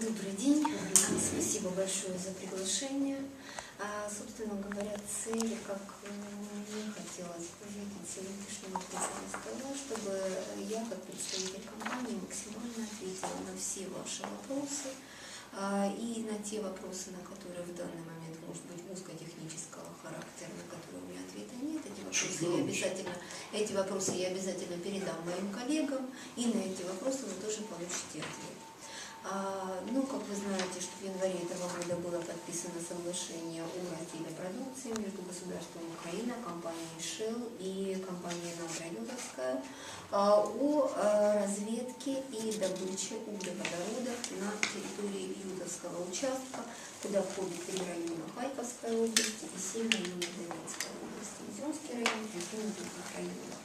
Добрый день. Спасибо большое за приглашение. А, собственно говоря, цели, как мне хотелось бы видеть сегодняшнего специалиста, чтобы я, как представитель компании, максимально ответила на все ваши вопросы а, и на те вопросы, на которые в данный момент, может быть, узкотехнического характера, на которые у меня ответа нет. Эти вопросы я обязательно, эти вопросы я обязательно передам моим коллегам, и на эти вопросы вы тоже получите ответ. А, ну, как вы знаете, что в январе этого года было подписано соглашение о разделе продукции между государством Украина, компанией Shell и компанией Новоюдовская а, о а, разведке и добыче углеводородов на территории Юдовского участка, куда входит три района Харьковской области и семь районов Донецкой области, Изюмский район и других районов.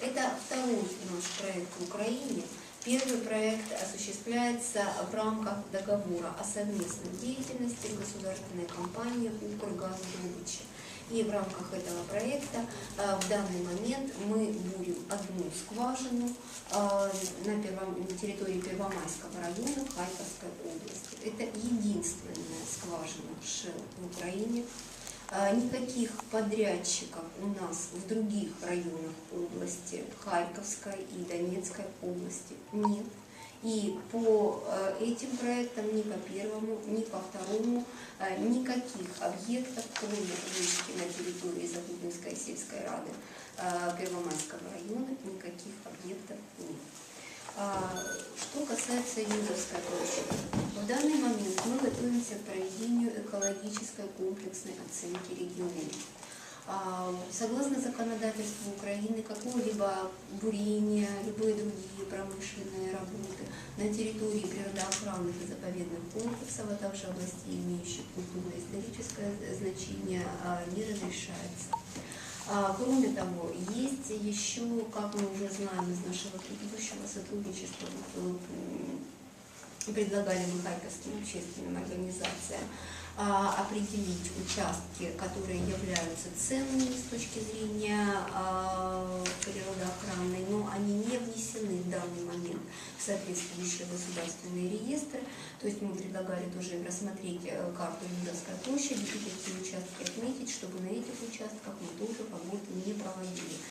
Это второй наш проект в Украине – Первый проект осуществляется в рамках договора о совместной деятельности государственной компании «Укргаздобыча». И в рамках этого проекта э, в данный момент мы будем одну скважину э, на, территории Первомайского района Харьковской области. Это единственная скважина в Украине, никаких подрядчиков у нас в других районах области, Харьковской и Донецкой области нет. И по а, этим проектам ни по первому, ни по второму а, никаких объектов, кроме вышки на территории Закубинской сельской рады Первомайского района, никаких объектов нет. Что касается Юзовской площади, в данный момент мы готовимся к проведению экологической комплексной оценки региона. Согласно законодательству Украины, какого-либо бурения, любые другие промышленные работы на территории природоохранных и заповедных комплексов, а также областей, имеющих культурно-историческое значение, не разрешается. А, кроме того, есть еще, как мы уже знаем из нашего предыдущего сотрудничества, предлагали мы харьковским общественным организациям, а, определить участки, которые являются ценными с точки зрения а, природоохранной, но они не внесены в данный момент в соответствующие государственные реестры. То есть мы предлагали тоже рассмотреть э, карту Юдовской площади и чтобы на этих участках мы тоже работы не проводили.